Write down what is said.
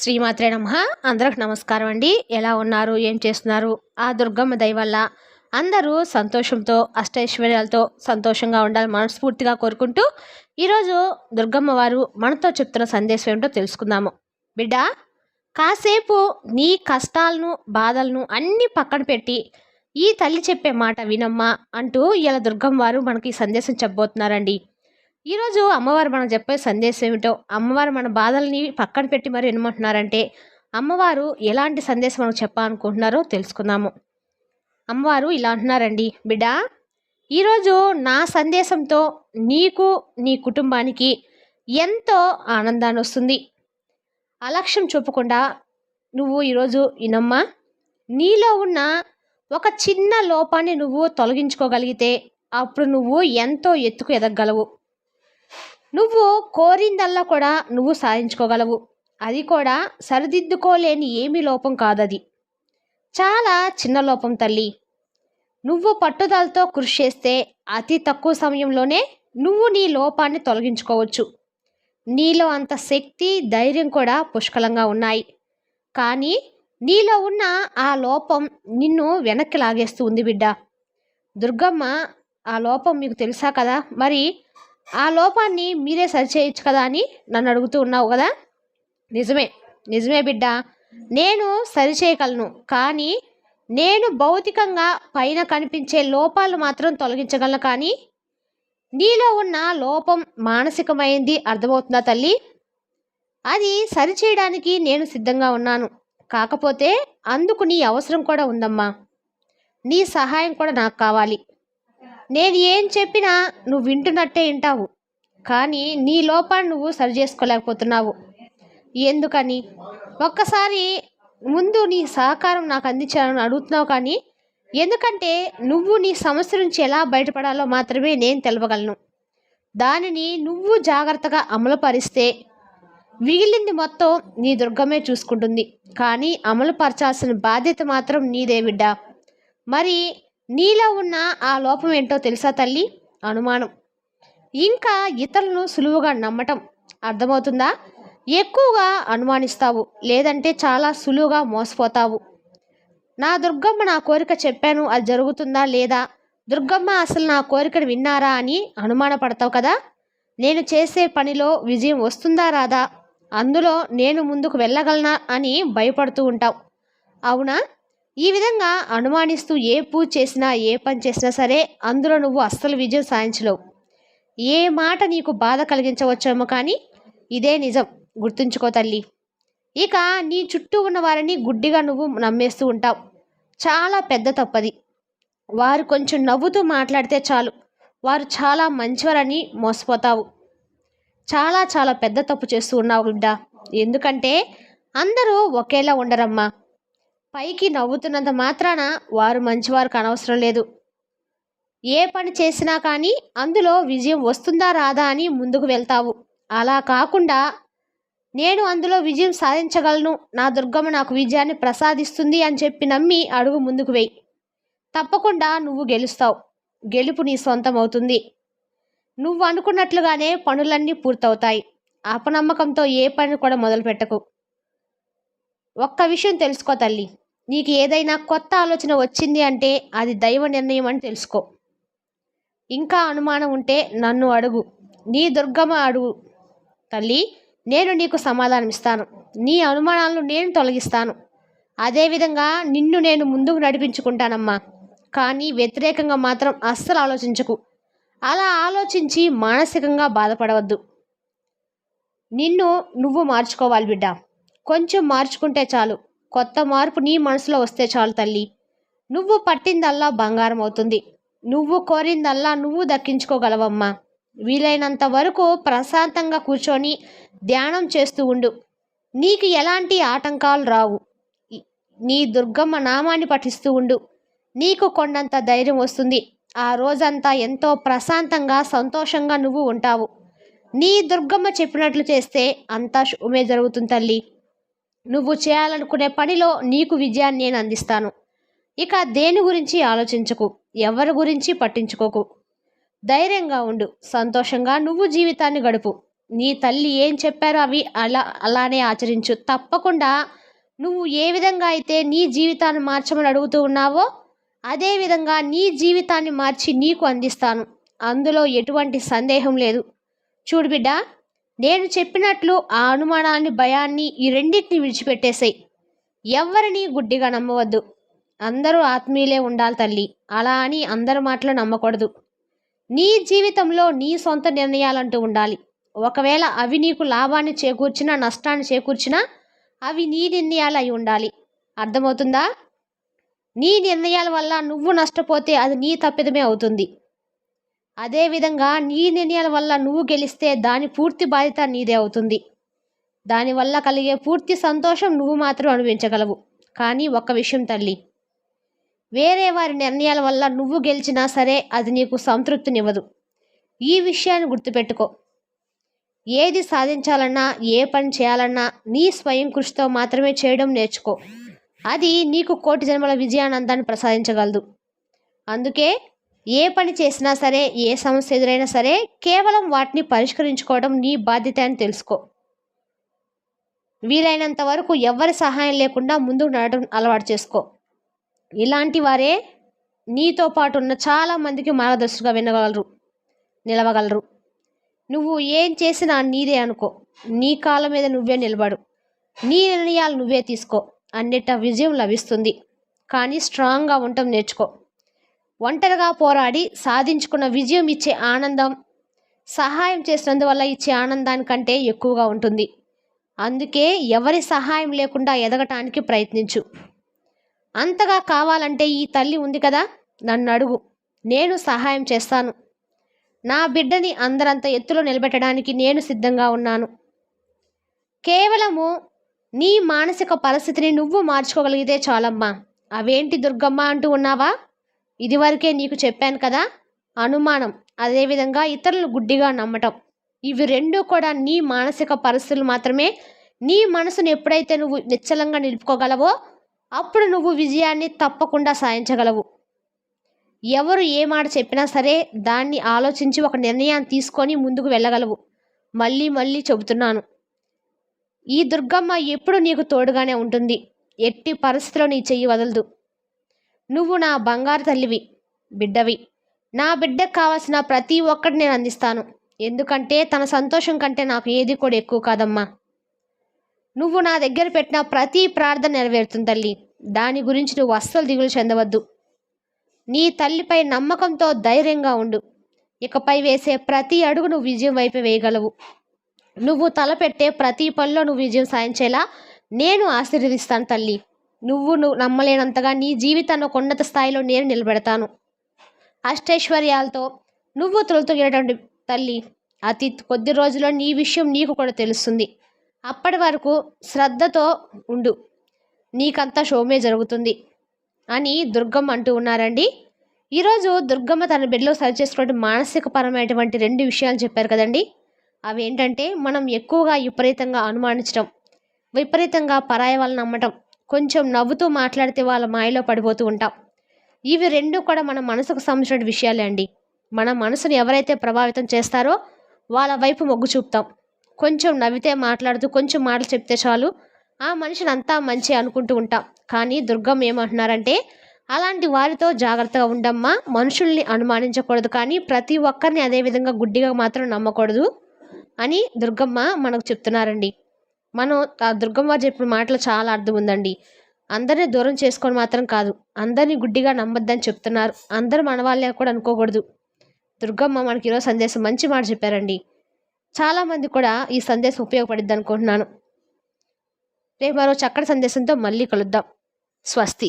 శ్రీమాత్రే నమ. అందరికి నమస్కారం అండి. ఎలా ఉన్నారు? ఏం చేస్తున్నారు? ఆ దుర్గమ్మ దయ వల్ల అందరూ సంతోషంతో అష్టైశ్వర్యాలతో సంతోషంగా ఉండాలి మనస్ఫూర్తిగా కోరుకుంటూ ఈరోజు దుర్గమ్మ వారు మనతో చెప్తున్న సందేశం ఏంటో తెలుసుకుందాము. బిడ్డ కాసేపు నీ కష్టాలను బాధలను అన్నీ పక్కన పెట్టి ఈ తల్లి చెప్పే మాట వినమ్మా అంటూ ఇలా దుర్గమ్మ వారు మనకి ఈ సందేశం చెప్పబోతున్నారండి. ఈరోజు అమ్మవారు మనం చెప్పే సందేశం ఏమిటో అమ్మవారు మన బాధల్ని పక్కన పెట్టి మరి వినమంటున్నారంటే అమ్మవారు ఎలాంటి సందేశం మనకు చెప్పాలనుకుంటున్నారో తెలుసుకుందాము. అమ్మవారు ఇలా అంటున్నారండి బిడ్డ ఈరోజు నా సందేశంతో నీకు నీ కుటుంబానికి ఎంతో ఆనందాన్ని వస్తుంది. అలక్ష్యం చూపకుండా నువ్వు ఈరోజు వినమ్మా. నీలో ఉన్న ఒక చిన్న లోపాన్ని నువ్వు తొలగించుకోగలిగితే అప్పుడు నువ్వు ఎంతో ఎత్తుకు ఎదగగలవు. నువ్వు కోరిందల్లా కూడా నువ్వు సాధించుకోగలవు. అది కూడా సరిదిద్దుకోలేని ఏమీ లోపం కాదది. చాలా చిన్న లోపం తల్లి. నువ్వు పట్టుదలతో కృషి చేస్తే అతి తక్కువ సమయంలోనే నువ్వు నీ లోపాన్ని తొలగించుకోవచ్చు. నీలో అంత శక్తి ధైర్యం కూడా పుష్కలంగా ఉన్నాయి. కానీ నీలో ఉన్న ఆ లోపం నిన్ను వెనక్కి లాగేస్తూ ఉంది బిడ్డ. దుర్గమ్మ ఆ లోపం మీకు తెలుసా కదా? మరి ఆ లోపాన్ని మీరే సరిచేయచ్చు కదా అని నన్ను అడుగుతూ ఉన్నావు కదా? నిజమే నిజమే బిడ్డ. నేను సరిచేయగలను కానీ నేను భౌతికంగా పైన కనిపించే లోపాలు మాత్రం తొలగించగలను కానీ నీలో ఉన్న లోపం మానసికమైంది అర్థమవుతుందా తల్లి? అది సరిచేయడానికి నేను సిద్ధంగా ఉన్నాను. కాకపోతే అందుకు నీ అవసరం కూడా ఉందమ్మా. నీ సహాయం కూడా నాకు కావాలి. నేను ఏం చెప్పినా నువ్వు వింటున్నట్టే వింటావు. కానీ నీ లోపాన్ని నువ్వు సరి చేసుకోలేకపోతున్నావు. ఎందుకని? ఒక్కసారి ముందు నీ సహకారం నాకు అందించాలని అడుగుతున్నావు కానీ ఎందుకంటే నువ్వు నీ సమస్య నుంచి ఎలా బయటపడాలో మాత్రమే నేను తెలవగలను. దానిని నువ్వు జాగ్రత్తగా అమలుపరిస్తే మిగిలింది మొత్తం నీ దుర్గమే చూసుకుంటుంది. కానీ అమలుపరచాల్సిన బాధ్యత మాత్రం నీదే బిడ్డ. మరి నీలో ఉన్న ఆ లోపం ఏంటో తెలుసా తల్లి? అనుమానం. ఇంకా ఇతరులను సులువుగా నమ్మటం అర్థమవుతుందా? ఎక్కువగా అనుమానిస్తావు లేదంటే చాలా సులువుగా మోసపోతావు. నా దుర్గమ్మ నా కోరిక చెప్పాను అది జరుగుతుందా లేదా? దుర్గమ్మ అసలు నా కోరికను విన్నారా అని అనుమానపడతావు కదా? నేను చేసే పనిలో విజయం వస్తుందా రాదా? అందులో నేను ముందుకు వెళ్ళగలనా అని భయపడుతూ ఉంటావు. అవునా? ఈ విధంగా అనుమానిస్తూ ఏ పూజ చేసినా ఏ పని చేసినా సరే అందులో నువ్వు అస్సలు విజయం సాధించలేవు. ఏ మాట నీకు బాధ కలిగించవచ్చేమో కానీ ఇదే నిజం. గుర్తుంచుకో తల్లి. ఇక నీ చుట్టూ ఉన్న వారిని గుడ్డిగా నువ్వు నమ్మేస్తూ ఉంటావు. చాలా పెద్ద తప్పది. వారు కొంచెం నవ్వుతూ మాట్లాడితే చాలు. వారు చాలా మంచివారని మోసపోతావు. చాలా చాలా పెద్ద తప్పు చేస్తూ ఉన్నావు బిడ్డ. ఎందుకంటే అందరూ ఒకేలా ఉండరమ్మా. పైకి నవ్వుతున్నంత మాత్రాన వారు మంచివారు అనవసరం లేదు. ఏ పని చేసినా కానీ అందులో విజయం వస్తుందా రాదా అని ముందుకు వెళ్తావు. అలా కాకుండా నేను అందులో విజయం సాధించగలను. నా దుర్గమ్మ నాకు విజయాన్ని ప్రసాదిస్తుంది అని చెప్పి నమ్మి అడుగు ముందుకు వెయ్యి తప్పకుండా నువ్వు గెలుస్తావు. గెలుపు నీ సొంతం అవుతుంది నువ్వు అనుకున్నట్లుగానే పనులన్నీ పూర్తవుతాయి. అపనమ్మకంతో ఏ పని కూడా మొదలు పెట్టకు ఒక్క విషయం తెలుసుకో తల్లి. నీకు ఏదైనా కొత్త ఆలోచన వచ్చింది అంటే అది దైవ నిర్ణయం అని తెలుసుకో. ఇంకా అనుమానం ఉంటే నన్ను అడుగు. నీ దుర్గమ్మ అడుగు. తల్లి నేను నీకు సమాధానం ఇస్తాను. నీ అనుమానాలను నేను తొలగిస్తాను. అదేవిధంగా నిన్ను నేను ముందుకు నడిపించుకుంటానమ్మా. కానీ వ్యతిరేకంగా మాత్రం అస్సలు ఆలోచించకు. అలా ఆలోచించి మానసికంగా బాధపడవద్దు. నిన్ను నువ్వు మార్చుకోవాలి బిడ్డ. కొంచెం మార్చుకుంటే చాలు. కొత్త మార్పు నీ మనసులో వస్తే చాలు తల్లి. నువ్వు పట్టిందల్లా బంగారం అవుతుంది నువ్వు కోరిందల్లా నువ్వు దక్కించుకోగలవమ్మా. వీలైనంత వరకు ప్రశాంతంగా కూర్చొని ధ్యానం చేస్తూ ఉండు. నీకు ఎలాంటి ఆటంకాలు రావు. నీ దుర్గమ్మ నామాన్ని పఠిస్తూ ఉండు. నీకు కొండంత ధైర్యం వస్తుంది. ఆ రోజంతా ఎంతో ప్రశాంతంగా సంతోషంగా నువ్వు ఉంటావు. నీ దుర్గమ్మ చెప్పినట్లు చేస్తే అంతా శుభమే జరుగుతుంది తల్లి. నువ్వు చేయాలనుకునే పనిలో నీకు విజయాన్ని నేను అందిస్తాను. ఇక దేని గురించి ఆలోచించకు ఎవరి గురించి పట్టించుకోకు. ధైర్యంగా ఉండు సంతోషంగా నువ్వు జీవితాన్ని గడుపు. నీ తల్లి ఏం చెప్పారో అవి అలా అలానే ఆచరించు. తప్పకుండా నువ్వు ఏ విధంగా అయితే నీ జీవితాన్ని మార్చమని అడుగుతూ ఉన్నావో అదేవిధంగా నీ జీవితాన్ని మార్చి నీకు అందిస్తాను. అందులో ఎటువంటి సందేహం లేదు. చూడు బిడ్డ నేను చెప్పినట్లు ఆ అనుమానాన్ని భయాన్ని ఈ రెండింటిని విడిచిపెట్టేసాయి. ఎవరిని గుడ్డిగా నమ్మవద్దు. అందరూ ఆత్మీయులే ఉండాలి తల్లి. అలా అని అందరి మాటలు నమ్మకూడదు. నీ జీవితంలో నీ సొంత నిర్ణయాలంటూ ఉండాలి. ఒకవేళ అవి నీకు లాభాన్ని చేకూర్చినా నష్టాన్ని చేకూర్చినా అవి నీ నిర్ణయాలు అయి ఉండాలి. అర్థమవుతుందా? నీ నిర్ణయాల వల్ల నువ్వు నష్టపోతే అది నీ తప్పిదమే అవుతుంది. అదేవిధంగా నీ నిర్ణయాల వల్ల నువ్వు గెలిస్తే దాని పూర్తి బాధ్యత నీదే అవుతుంది. దానివల్ల కలిగే పూర్తి సంతోషం నువ్వు మాత్రం అనుభవించగలవు. కానీ ఒక్క విషయం తల్లి. వేరే వారి నిర్ణయాల వల్ల నువ్వు గెలిచినా సరే అది నీకు సంతృప్తినివ్వదు. ఈ విషయాన్ని గుర్తుపెట్టుకో. ఏది సాధించాలన్నా ఏ పని చేయాలన్నా నీ స్వయం కృషితో మాత్రమే చేయడం నేర్చుకో. అది నీకు కోటి జన్మల విజయానందాన్ని ప్రసాదించగలదు. అందుకే ఏ పని చేసినా సరే ఏ సమస్య ఎదురైనా సరే కేవలం వాటిని పరిష్కరించుకోవడం నీ బాధ్యత అని తెలుసుకో. వీలైనంత వరకు ఎవరి సహాయం లేకుండా ముందుకు నడవడం అలవాటు చేసుకో. ఇలాంటి వారే నీతో పాటు ఉన్న చాలామందికి మార్గదర్శకుగా వినగలరు నిలవగలరు. నువ్వు ఏం చేసినా నీదే అనుకో. నీ కాళ్ళ మీద నువ్వే నిలబడు. నీ నిర్ణయాలు నువ్వే తీసుకో. అన్నిట విజయం లభిస్తుంది. కానీ స్ట్రాంగ్గా ఉండటం నేర్చుకో. ఒంటరిగా పోరాడి సాధించుకున్న విజయం ఇచ్చే ఆనందం సహాయం చేసినందువల్ల ఇచ్చే ఆనందానికంటే ఎక్కువగా ఉంటుంది. అందుకే ఎవరి సహాయం లేకుండా ఎదగటానికి ప్రయత్నించు. అంతగా కావాలంటే ఈ తల్లి ఉంది కదా? నన్ను అడుగు. నేను సహాయం చేస్తాను. నా బిడ్డని అందరంత ఎత్తులో నిలబెట్టడానికి నేను సిద్ధంగా ఉన్నాను. కేవలము నీ మానసిక పరిస్థితిని నువ్వు మార్చుకోగలిగితే చాలమ్మా. అవేంటి దుర్గమ్మ అంటూ ఉన్నావా? ఇదివరకే నీకు చెప్పాను కదా? అనుమానం. అదేవిధంగా ఇతరులు గుడ్డిగా నమ్మటం. ఇవి రెండూ కూడా నీ మానసిక పరిస్థితులు మాత్రమే. నీ మనసును ఎప్పుడైతే నువ్వు నిశ్చలంగా నిలుపుకోగలవో అప్పుడు నువ్వు విజయాన్ని తప్పకుండా సాధించగలవు. ఎవరు ఏ మాట చెప్పినా సరే దాన్ని ఆలోచించి ఒక నిర్ణయాన్ని తీసుకొని ముందుకు వెళ్ళగలవు. మళ్ళీ మళ్ళీ చెబుతున్నాను. ఈ దుర్గమ్మ ఎప్పుడు నీకు తోడుగానే ఉంటుంది. ఎట్టి పరిస్థితిలో నీ చెయ్యి వదలదు. నువ్వు నా బంగారు తల్లివి బిడ్డవి. నా బిడ్డకు కావాల్సిన ప్రతి ఒక్కటి నేను అందిస్తాను. ఎందుకంటే తన సంతోషం కంటే నాకు ఏది కూడా ఎక్కువ కాదమ్మా. నువ్వు నా దగ్గర పెట్టిన ప్రతి ప్రార్థన నెరవేరుతుంది తల్లి. దాని గురించి నువ్వు అస్సలు దిగులు చెందవద్దు. నీ తల్లిపై నమ్మకంతో ధైర్యంగా ఉండు. ఇకపై వేసే ప్రతి అడుగు నువ్వు విజయం వైపు వేయగలవు. నువ్వు తలపెట్టే ప్రతి పనిలో నువ్వు విజయం సాధించేలా నేను ఆశీర్వదిస్తాను తల్లి. నువ్వు నువ్వు నమ్మలేనంతగా నీ జీవితాన్ని ఒక ఉన్నత స్థాయిలో నేను నిలబెడతాను. అష్టైశ్వర్యాలతో నువ్వు తొలుతొగినటువంటి తల్లి అతి కొద్ది రోజుల్లో నీ విషయం నీకు కూడా తెలుస్తుంది. అప్పటి వరకు శ్రద్ధతో ఉండు. నీకంతా షోమే జరుగుతుంది అని దుర్గమ్మ అంటూ ఉన్నారండి. ఈరోజు దుర్గమ్మ తన బిడ్డలో సరి చేసుకునే మానసిక పరమైనటువంటి రెండు విషయాలు చెప్పారు కదండి. అవి ఏంటంటే మనం ఎక్కువగా విపరీతంగా అనుమానించడం విపరీతంగా పరాయి వాళ్ళని నమ్మటం కొంచెం నవ్వుతూ మాట్లాడితే వాళ్ళ మాయలో పడిపోతూ ఉంటాం. ఇవి రెండు కూడా మన మనసుకు సంబంధించిన విషయాలే అండి. మన మనసుని ఎవరైతే ప్రభావితం చేస్తారో వాళ్ళ వైపు మొగ్గు చూపుతాం. కొంచెం నవ్వితే మాట్లాడుతూ కొంచెం మాటలు చెప్తే చాలు. ఆ మనిషిని అంతా మంచి అనుకుంటూ ఉంటాం. కానీ దుర్గం ఏమంటున్నారంటే అలాంటి వారితో జాగ్రత్తగా ఉండమ్మా. మనుషుల్ని అనుమానించకూడదు. కానీ ప్రతి ఒక్కరిని అదేవిధంగా గుడ్డిగా మాత్రం నమ్మకూడదు అని దుర్గమ్మ మనకు చెప్తున్నారండి. మనం ఆ దుర్గమ్మ చెప్పిన మాటలు చాలా అర్థం ఉందండి అందరినీ దూరం చేసుకొని మాత్రం కాదు అందరినీ గుడ్డిగా నమ్మొద్దని చెప్తున్నారు. అందరూ మన వాళ్ళే కూడా అనుకోకూడదు. దుర్గమ్మ మనకి ఈరోజు సందేశం మంచి మాట చెప్పారండి. చాలామంది కూడా ఈ సందేశం ఉపయోగపడిద్ది అనుకుంటున్నాను. రేపు మరో చక్కటి సందేశంతో మళ్ళీ కలుద్దాం. స్వస్తి.